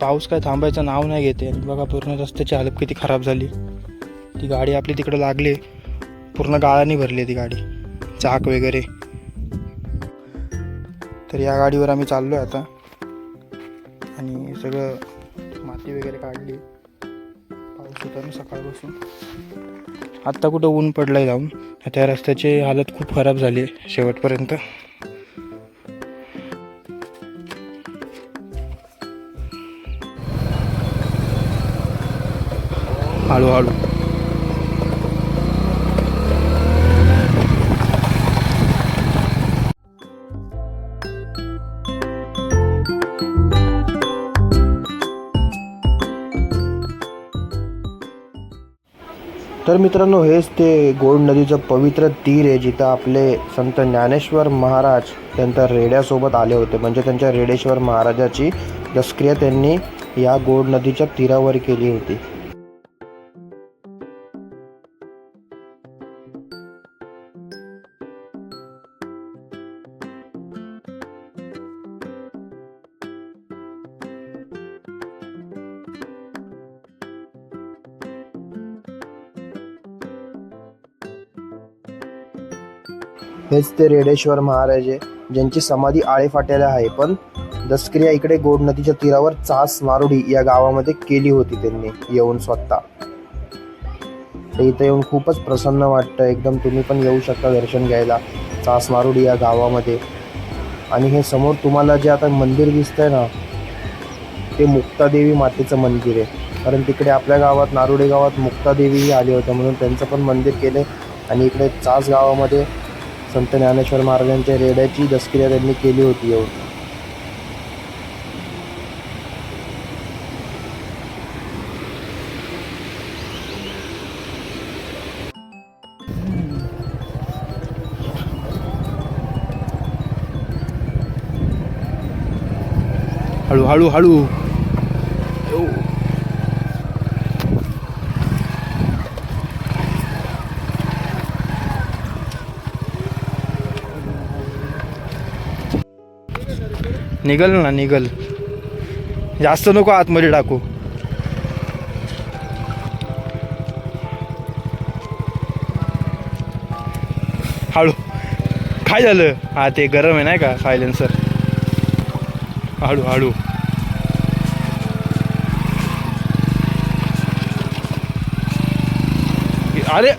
पाऊस काय थांबायचं नाव नाही घेते. आणि बघा पूर्ण रस्त्याची हालत किती खराब झाली. ती गाडी आपली तिकडं लागली. पूर्ण गाळाने भरली ती गाडी. चाक वगैरे. तर या गाडीवर आम्ही चाललो आहे आता. आणि सगळं माती वगैरे काढली. पाऊस होता ना सकाळपासून. आत्ता कुठं ऊन पडलं आहे जाऊन त्या रस्त्याची हालत खूप खराब झाली आहे शेवटपर्यंत. हळूहळू. तर मित्रांनो हेच ते गोड नदीचं पवित्र तीर आहे जिथं आपले संत ज्ञानेश्वर महाराज त्यांच्या रेड्यासोबत आले होते. म्हणजे त्यांच्या रेडेश्वर महाराजाची दस्क्रिया त्यांनी या गोड नदीच्या तीरावर केली होती. हेच ते रेडेश्वर महाराज आहे ज्यांची समाधी आळेफाट्याला आहे. पण दसक्रिया इकडे गोड नदीच्या तीरावर चास मारुडी या गावामध्ये केली होती त्यांनी येऊन स्वतः. तर इथं येऊन खूपच प्रसन्न वाटतं. एकदम तुम्ही पण येऊ शकता दर्शन घ्यायला चास मारुडी या गावामध्ये. आणि हे समोर तुम्हाला जे आता मंदिर दिसतंय ना ते मुक्तादेवी मातेचं मंदिर आहे. कारण तिकडे आपल्या गावात नारुडे गावात मुक्तादेवीही आले होते म्हणून त्यांचं पण मंदिर केलं आणि इकडे चास गावामध्ये संत ज्ञानेश्वर महाराजांच्या रेड्याची दसक्रिया त्यांनी केली होती येऊन हळू हळू. निघल ना निघल. जास्त नको आतमध्ये टाकू. हळू. काय झालं? हा ते गरम आहे नाही का सायलेन्सर? हळू हळू. अरे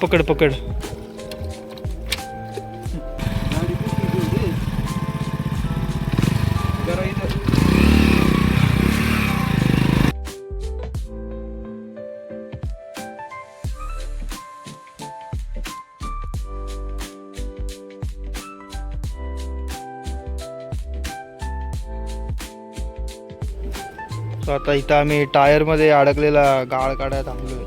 पकड पकड. तर आता इथं आम्ही टायरमध्ये अडकलेला गाळ काढायला थांबलोय.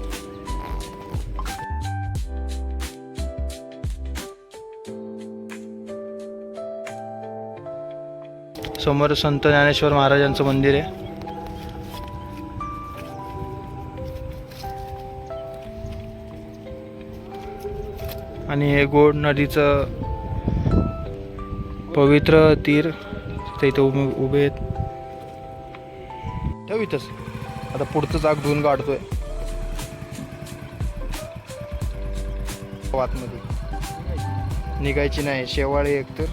समोर संत ज्ञानेश्वर महाराजांचं मंदिर आहे. आणि हे गोड नदीचं पवित्र तीर ते इथं उभे उभे आहेत. ठेव इथंच आता पुढचं चाक धुवून काढतोय वातमध्ये. निघायची नाही. शेवाळे एकतर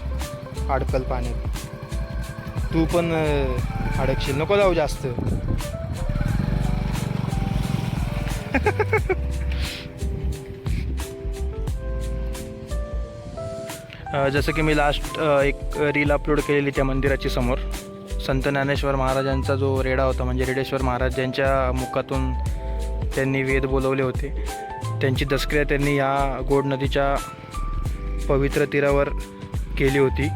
अडकल पाण्यात तू पण अडकशील. नको जाऊ जास्त. जसं की मी लास्ट एक रील अपलोड केलेली त्या मंदिराची समोर. संत ज्ञानेश्वर महाराजांचा जो रेडा होता म्हणजे रेडेश्वर महाराज यांच्या मुखातून त्यांनी वेद बोलवले होते. त्यांची दसक्रिया त्यांनी या गोड नदीच्या पवित्र तीरावर केली होती.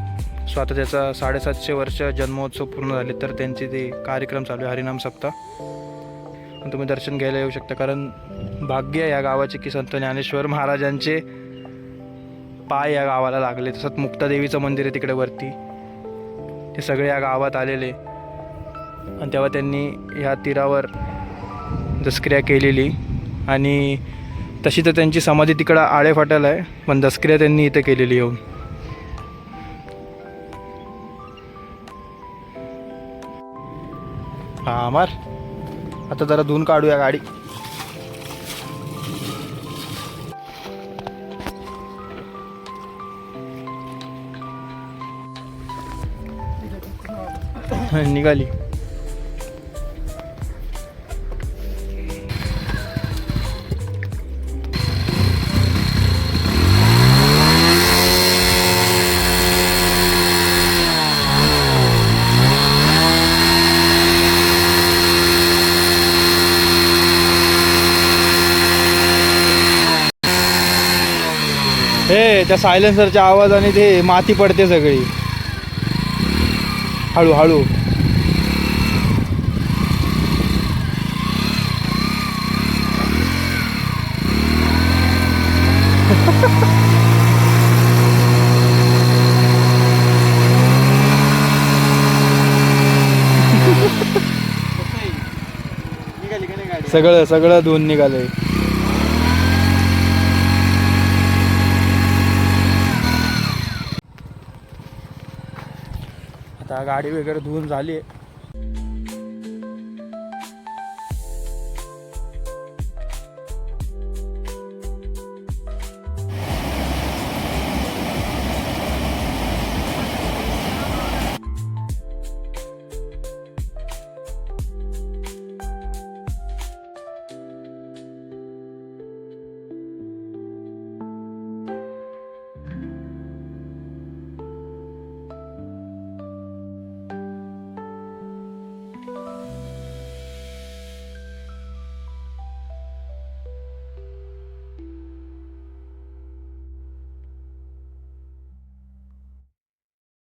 स्वातंत्र्याचा त्याचा साडेसातशे वर्ष जन्मोत्सव पूर्ण झाले तर त्यांचे ते कार्यक्रम चालू आहे हरिनाम सप्ताह. तुम्ही दर्शन घ्यायला येऊ शकता कारण भाग्य या गावाचे की संत ज्ञानेश्वर महाराजांचे पाय या गावाला लागले. तसंच मुक्तादेवीचं मंदिर आहे तिकडे वरती. ते सगळे या गावात आलेले. आणि तेव्हा त्यांनी ह्या तीरावर दसक्रिया केलेली. आणि तशी तर त्यांची समाधी तिकडं आळे आळेफाट्याला आहे पण दसक्रिया त्यांनी इथं केलेली येऊन. हा मार आता जरा धुवून काढूया गाडी. निघाली. हे त्या सायलेन्सरच्या आवाजाने ते माती पडते सगळी. हळू सगळं सगळं धुवून निघालंय आता गाडी वगैरे धुवून झाली आहे.